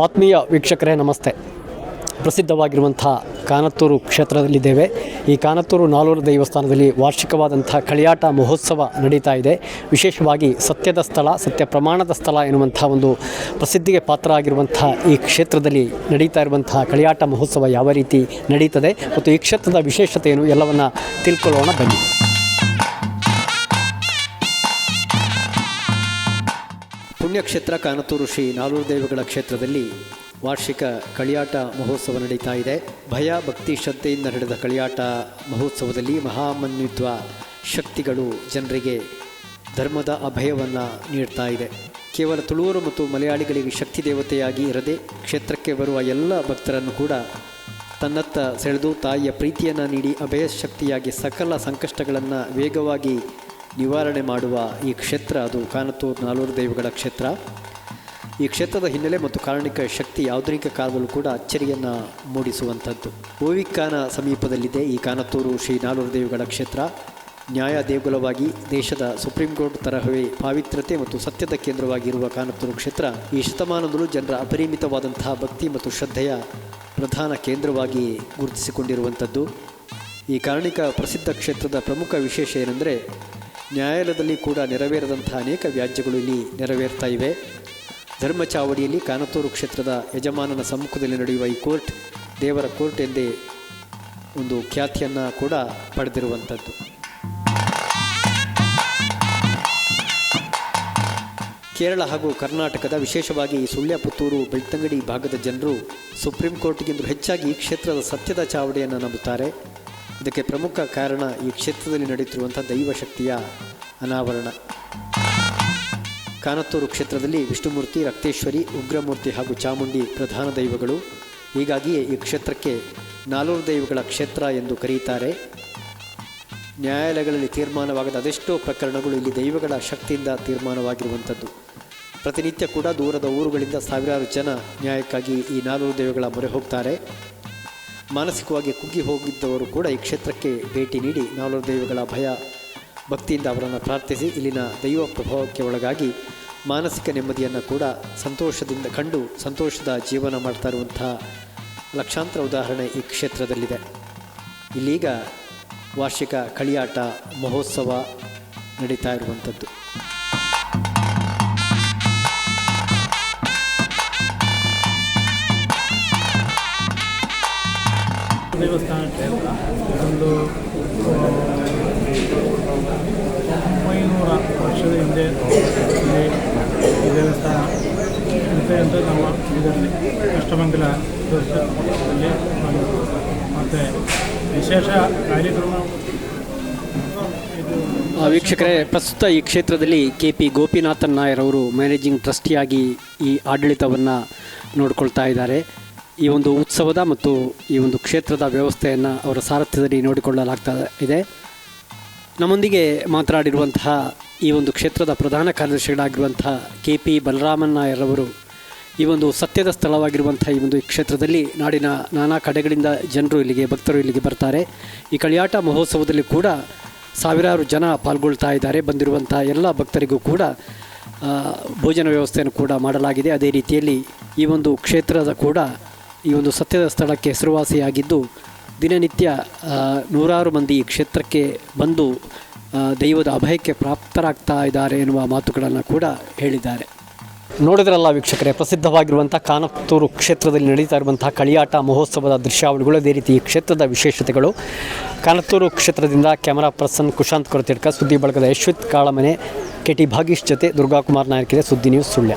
ಆತ್ಮೀಯ ವೀಕ್ಷಕರೇ, ನಮಸ್ತೆ. ಪ್ರಸಿದ್ಧವಾಗಿರುವಂಥ ಕಾನತ್ತೂರು ಕ್ಷೇತ್ರದಲ್ಲಿದ್ದೇವೆ. ಈ ಕಾನತ್ತೂರು ನಾಲ್ವರು ದೇವಸ್ಥಾನದಲ್ಲಿ ವಾರ್ಷಿಕವಾದಂಥ ಕಳಿಯಾಟ ಮಹೋತ್ಸವ ನಡೀತಾ ಇದೆ. ವಿಶೇಷವಾಗಿ ಸತ್ಯದ ಸ್ಥಳ, ಸತ್ಯ ಪ್ರಮಾಣದ ಸ್ಥಳ ಎನ್ನುವಂಥ ಒಂದು ಪ್ರಸಿದ್ಧಿಗೆ ಪಾತ್ರ ಆಗಿರುವಂಥ ಈ ಕ್ಷೇತ್ರದಲ್ಲಿ ನಡೀತಾ ಇರುವಂತಹ ಕಳಿಯಾಟ ಮಹೋತ್ಸವ ಯಾವ ರೀತಿ ನಡೀತದೆ ಮತ್ತು ಈ ಕ್ಷೇತ್ರದ ವಿಶೇಷತೆ ಏನು ಎಲ್ಲವನ್ನು ತಿಳ್ಕೊಳ್ಳೋಣ ಬನ್ನಿ. ಪುಣ್ಯಕ್ಷೇತ್ರ ಕಾನತೂರು ಶ್ರೀ ನಾಲ್ವರು ದೇವಗಳ ಕ್ಷೇತ್ರದಲ್ಲಿ ವಾರ್ಷಿಕ ಕಳಿಯಾಟ ಮಹೋತ್ಸವ ನಡೀತಾ ಇದೆ. ಭಯ, ಭಕ್ತಿ, ಶ್ರದ್ಧೆಯಿಂದ ನಡೆದ ಕಳಿಯಾಟ ಮಹೋತ್ಸವದಲ್ಲಿ ಮಹಾಮನ್ವಿತ್ವ ಶಕ್ತಿಗಳು ಜನರಿಗೆ ಧರ್ಮದ ಅಭಯವನ್ನು ನೀಡ್ತಾ ಇದೆ. ಕೇವಲ ತುಳುವರು ಮತ್ತು ಮಲಯಾಳಿಗಳಿಗೆ ಶಕ್ತಿ ದೇವತೆಯಾಗಿ ಇರದೆ ಕ್ಷೇತ್ರಕ್ಕೆ ಬರುವ ಎಲ್ಲ ಭಕ್ತರನ್ನು ಕೂಡ ತನ್ನತ್ತ ಸೆಳೆದು ತಾಯಿಯ ಪ್ರೀತಿಯನ್ನು ನೀಡಿ ಅಭಯ ಶಕ್ತಿಯಾಗಿ ಸಕಲ ಸಂಕಷ್ಟಗಳನ್ನು ವೇಗವಾಗಿ ನಿವಾರಣೆ ಮಾಡುವ ಈ ಕ್ಷೇತ್ರ ಅದು ಕಾನತ್ತೂರು ನಾಲ್ವರು ದೈವಗಳ ಕ್ಷೇತ್ರ. ಈ ಕ್ಷೇತ್ರದ ಹಿನ್ನೆಲೆ ಮತ್ತು ಕಾರಣಿಕ ಶಕ್ತಿ ಆಧುನಿಕ ಕಾಲದಲ್ಲೂ ಕೂಡ ಅಚ್ಚರಿಯನ್ನು ಮೂಡಿಸುವಂಥದ್ದು. ಓವಿಕಾನ ಸಮೀಪದಲ್ಲಿದೆ ಈ ಕಾನತ್ತೂರು ಶ್ರೀ ನಾಲ್ವರು ದೇವಿಗಳ ಕ್ಷೇತ್ರ. ನ್ಯಾಯ ದೇಗುಲವಾಗಿ ದೇಶದ ಸುಪ್ರೀಂ ಕೋರ್ಟ್ ತರಹವೇ ಪಾವಿತ್ರ್ಯತೆ ಮತ್ತು ಸತ್ಯದ ಕೇಂದ್ರವಾಗಿರುವ ಕಾನತ್ತೂರು ಕ್ಷೇತ್ರ ಈ ಶತಮಾನದಲ್ಲೂ ಜನರ ಅಪರಿಮಿತವಾದಂತಹ ಭಕ್ತಿ ಮತ್ತು ಶ್ರದ್ಧೆಯ ಪ್ರಧಾನ ಕೇಂದ್ರವಾಗಿ ಗುರುತಿಸಿಕೊಂಡಿರುವಂಥದ್ದು. ಈ ಕಾರಣಿಕ ಪ್ರಸಿದ್ಧ ಕ್ಷೇತ್ರದ ಪ್ರಮುಖ ವಿಶೇಷ ಏನೆಂದರೆ ನ್ಯಾಯಾಲಯದಲ್ಲಿ ಕೂಡ ನೆರವೇರದಂತಹ ಅನೇಕ ವ್ಯಾಜ್ಯಗಳು ಇಲ್ಲಿ ನೆರವೇರ್ತಾ ಇವೆ. ಧರ್ಮಚಾವಡಿಯಲ್ಲಿ ಕಾನತೂರು ಕ್ಷೇತ್ರದ ಯಜಮಾನನ ಸಮ್ಮುಖದಲ್ಲಿ ನಡೆಯುವ ಈ ಕೋರ್ಟ್, ದೇವರ ಕೋರ್ಟ್ ಎಂದೇ ಒಂದು ಖ್ಯಾತಿಯನ್ನು ಕೂಡ ಪಡೆದಿರುವಂಥದ್ದು. ಕೇರಳ ಹಾಗೂ ಕರ್ನಾಟಕದ ವಿಶೇಷವಾಗಿ ಸುಳ್ಯ ಪುತ್ತೂರು ಬೆಳ್ತಂಗಡಿ ಭಾಗದ ಜನರು ಸುಪ್ರೀಂ ಕೋರ್ಟ್ಗಿಂತ ಹೆಚ್ಚಾಗಿ ಈ ಕ್ಷೇತ್ರದ ಸತ್ಯದ ಚಾವಡಿಯನ್ನು ನಂಬುತ್ತಾರೆ. ಇದಕ್ಕೆ ಪ್ರಮುಖ ಕಾರಣ ಈ ಕ್ಷೇತ್ರದಲ್ಲಿ ನಡೆಯುತ್ತಿರುವಂಥ ದೈವಶಕ್ತಿಯ ಅನಾವರಣ. ಕಾನತ್ತೂರು ಕ್ಷೇತ್ರದಲ್ಲಿ ವಿಷ್ಣುಮೂರ್ತಿ, ರಕ್ತೇಶ್ವರಿ, ಉಗ್ರಮೂರ್ತಿ ಹಾಗೂ ಚಾಮುಂಡಿ ಪ್ರಧಾನ ದೈವಗಳು. ಹೀಗಾಗಿಯೇ ಈ ಕ್ಷೇತ್ರಕ್ಕೆ ನಾಲ್ವರು ದೈವಗಳ ಕ್ಷೇತ್ರ ಎಂದು ಕರೆಯುತ್ತಾರೆ ನ್ಯಾಯಾಲಯಗಳಲ್ಲಿ ತೀರ್ಮಾನವಾಗದ ಅದೆಷ್ಟೋ ಪ್ರಕರಣಗಳು ಇಲ್ಲಿ ದೈವಗಳ ಶಕ್ತಿಯಿಂದ ತೀರ್ಮಾನವಾಗಿರುವಂಥದ್ದು. ಪ್ರತಿನಿತ್ಯ ಕೂಡ ದೂರದ ಊರುಗಳಿಂದ ಸಾವಿರಾರು ಜನ ನ್ಯಾಯಕ್ಕಾಗಿ ಈ ನಾಲ್ವರು ದೈವಗಳ ಮೊರೆ ಹೋಗ್ತಾರೆ. ಮಾನಸಿಕವಾಗಿ ಕುಗ್ಗಿ ಹೋಗಿದ್ದವರು ಕೂಡ ಈ ಕ್ಷೇತ್ರಕ್ಕೆ ಭೇಟಿ ನೀಡಿ ನಾಲ್ವರು ದೈವಗಳ ಭಯ ಭಕ್ತಿಯಿಂದ ಅವರನ್ನು ಪ್ರಾರ್ಥಿಸಿ ಇಲ್ಲಿನ ದೈವ ಪ್ರಭಾವಕ್ಕೆ ಒಳಗಾಗಿ ಮಾನಸಿಕ ನೆಮ್ಮದಿಯನ್ನು ಕೂಡ ಸಂತೋಷದಿಂದ ಕಂಡು ಸಂತೋಷದ ಜೀವನ ಮಾಡ್ತಾ ಇರುವಂತಹ ಲಕ್ಷಾಂತರ ಉದಾಹರಣೆ ಈ ಕ್ಷೇತ್ರದಲ್ಲಿದೆ. ಇಲ್ಲೀಗ ವಾರ್ಷಿಕ ಕಳಿಯಾಟ ಮಹೋತ್ಸವ ನಡೀತಾ ಇರುವಂಥದ್ದು. ದೇವಸ್ಥಾನಕ್ಕೆ ಒಂದು ಒಂಬೈನೂರ ವರ್ಷದ ಹಿಂದೆ ಈ ದೇವಸ್ಥಾನ. ಅಂತ ನಮ್ಮ ಇದರಲ್ಲಿ ಅಷ್ಟಮಂಗಲ ದೇವಸ್ಥಾನದಲ್ಲಿ ಮತ್ತು ವಿಶೇಷ ಕಾರ್ಯಕ್ರಮ. ವೀಕ್ಷಕರೇ, ಪ್ರಸ್ತುತ ಈ ಕ್ಷೇತ್ರದಲ್ಲಿ ಕೆ ಪಿ ಗೋಪಿನಾಥನ್ ನಾಯರ್ ಅವರು ಮ್ಯಾನೇಜಿಂಗ್ ಟ್ರಸ್ಟಿಯಾಗಿ ಈ ಆಡಳಿತವನ್ನು ನೋಡ್ಕೊಳ್ತಾ ಇದ್ದಾರೆ. ಈ ಒಂದು ಉತ್ಸವದ ಮತ್ತು ಈ ಒಂದು ಕ್ಷೇತ್ರದ ವ್ಯವಸ್ಥೆಯನ್ನು ಅವರ ಸಾರಥ್ಯದಲ್ಲಿ ನೋಡಿಕೊಳ್ಳಲಾಗ್ತಾ ಇದೆ. ನಮ್ಮೊಂದಿಗೆ ಮಾತನಾಡಿರುವಂತಹ ಈ ಒಂದು ಕ್ಷೇತ್ರದ ಪ್ರಧಾನ ಕಾರ್ಯದರ್ಶಿಗಳಾಗಿರುವಂತಹ ಕೆ ಪಿ ಬಲರಾಮನ್ ಈ ಒಂದು ಸತ್ಯದ ಸ್ಥಳವಾಗಿರುವಂಥ ಈ ಒಂದು ಕ್ಷೇತ್ರದಲ್ಲಿ ನಾಡಿನ ನಾನಾ ಕಡೆಗಳಿಂದ ಜನರು ಇಲ್ಲಿಗೆ, ಭಕ್ತರು ಇಲ್ಲಿಗೆ ಬರ್ತಾರೆ. ಈ ಕಳಿಯಾಟ ಮಹೋತ್ಸವದಲ್ಲಿ ಕೂಡ ಸಾವಿರಾರು ಜನ ಪಾಲ್ಗೊಳ್ತಾ ಇದ್ದಾರೆ. ಬಂದಿರುವಂಥ ಎಲ್ಲ ಭಕ್ತರಿಗೂ ಕೂಡ ಭೋಜನ ವ್ಯವಸ್ಥೆಯನ್ನು ಕೂಡ ಮಾಡಲಾಗಿದೆ. ಅದೇ ರೀತಿಯಲ್ಲಿ ಈ ಒಂದು ಕ್ಷೇತ್ರದ ಕೂಡ ಈ ಒಂದು ಸತ್ಯದ ಸ್ಥಳಕ್ಕೆ ಹೆಸರುವಾಸಿಯಾಗಿದ್ದು, ದಿನನಿತ್ಯ ನೂರಾರು ಮಂದಿ ಈ ಕ್ಷೇತ್ರಕ್ಕೆ ಬಂದು ದೈವದ ಅಭಯಕ್ಕೆ ಪ್ರಾಪ್ತರಾಗ್ತಾ ಇದ್ದಾರೆ ಎನ್ನುವ ಮಾತುಗಳನ್ನು ಕೂಡ ಹೇಳಿದ್ದಾರೆ. ನೋಡಿದ್ರಲ್ಲ ವೀಕ್ಷಕರೇ ಪ್ರಸಿದ್ಧವಾಗಿರುವಂಥ ಕಾನತ್ತೂರು ಕ್ಷೇತ್ರದಲ್ಲಿ ನಡೀತಾ ಇರುವಂತಹ ಕಳಿಯಾಟ ಮಹೋತ್ಸವದ ದೃಶ್ಯಾವಳಿಗಳು ಅದೇ ರೀತಿ ಈ ಕ್ಷೇತ್ರದ ವಿಶೇಷತೆಗಳು. ಕಾನತ್ತೂರು ಕ್ಷೇತ್ರದಿಂದ ಕ್ಯಾಮರಾ ಪರ್ಸನ್ ಕುಶಾಂತ್ ಕೊರತಿಡ್ಕ, ಸುದ್ದಿ ಬಳಗದ ಯಶ್ವಿತ್ ಕಾಳಮನೆ, ಕೆ ಟಿ ಭಾಗೀಶ್ ಜೊತೆ ದುರ್ಗಾಕುಮಾರ್ ನಾಯಕಿದೆ ಸುದ್ದಿ ನ್ಯೂಸ್ ಸುಳ್ಯ.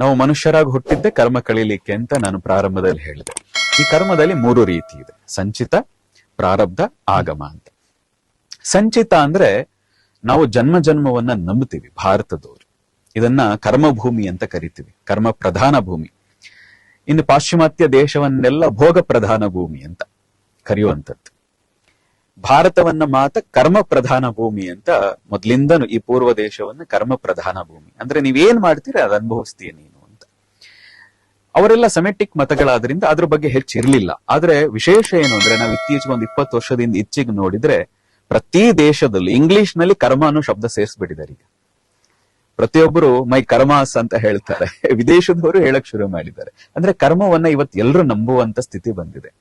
ನಾವು ಮನುಷ್ಯರಾಗಿ ಹುಟ್ಟಿದ್ದೆ ಕರ್ಮ ಕಳೀಲಿಕ್ಕೆ ಅಂತ ನಾನು ಪ್ರಾರಂಭದಲ್ಲಿ ಹೇಳಿದೆ. ಈ ಕರ್ಮದಲ್ಲಿ ಮೂರು ರೀತಿ ಇದೆ. ಸಂಚಿತ, ಪ್ರಾರಬ್ಧ, ಆಗಮ ಅಂತ. ಸಂಚಿತ ಅಂದ್ರೆ ನಾವು ಜನ್ಮ ಜನ್ಮವನ್ನ ನಂಬುತ್ತೀವಿ ಭಾರತದವರು. ಇದನ್ನ ಕರ್ಮಭೂಮಿ ಅಂತ ಕರಿತೀವಿ. ಕರ್ಮ ಪ್ರಧಾನ ಭೂಮಿ. ಇನ್ನು ಪಾಶ್ಚಿಮಾತ್ಯ ದೇಶವನ್ನೆಲ್ಲ ಭೋಗ ಪ್ರಧಾನ ಭೂಮಿ ಅಂತ ಕರೆಯುವಂಥದ್ದು. ಭಾರತವನ್ನ ಮಾತ್ರ ಕರ್ಮ ಪ್ರಧಾನ ಭೂಮಿ ಅಂತ ಮೊದ್ಲಿಂದನು ಈ ಪೂರ್ವ ದೇಶವನ್ನ ಕರ್ಮ ಪ್ರಧಾನ ಭೂಮಿ. ಅಂದ್ರೆ ನೀವೇನ್ ಮಾಡ್ತೀರಿ, ಅದ್ ಅನುಭವಿಸ್ತೀನಿ ಅವರೆಲ್ಲ ಸೆಮೆಟಿಕ್ ಮತಗಳಾದ್ರಿಂದ ಅದ್ರ ಬಗ್ಗೆ ಹೆಚ್ಚು ಇರಲಿಲ್ಲ ಆದ್ರೆ ವಿಶೇಷ ಏನು ಅಂದ್ರೆ ನಾವು ಇತ್ತೀಚೆಗೆ ಒಂದು ಇಪ್ಪತ್ತು ವರ್ಷದಿಂದ ಇಚ್ಚಿಗೆ ನೋಡಿದ್ರೆ ಪ್ರತಿ ದೇಶದಲ್ಲಿ ಇಂಗ್ಲಿಷ್ನಲ್ಲಿ ಕರ್ಮ ಅನ್ನೋ ಶಬ್ದ ಸೇರಿಸ್ಬಿಟ್ಟಿದ್ದಾರೆ ಈಗ. ಪ್ರತಿಯೊಬ್ಬರು, ಮೈ ಕರ್ಮಾಸ್ ಅಂತ ಹೇಳ್ತಾರೆ. ವಿದೇಶದವರು ಹೇಳಕ್ ಶುರು ಮಾಡಿದ್ದಾರೆ. ಅಂದ್ರೆ ಕರ್ಮವನ್ನ ಇವತ್ತು ಎಲ್ಲರೂ ನಂಬುವಂತ ಸ್ಥಿತಿ ಬಂದಿದೆ.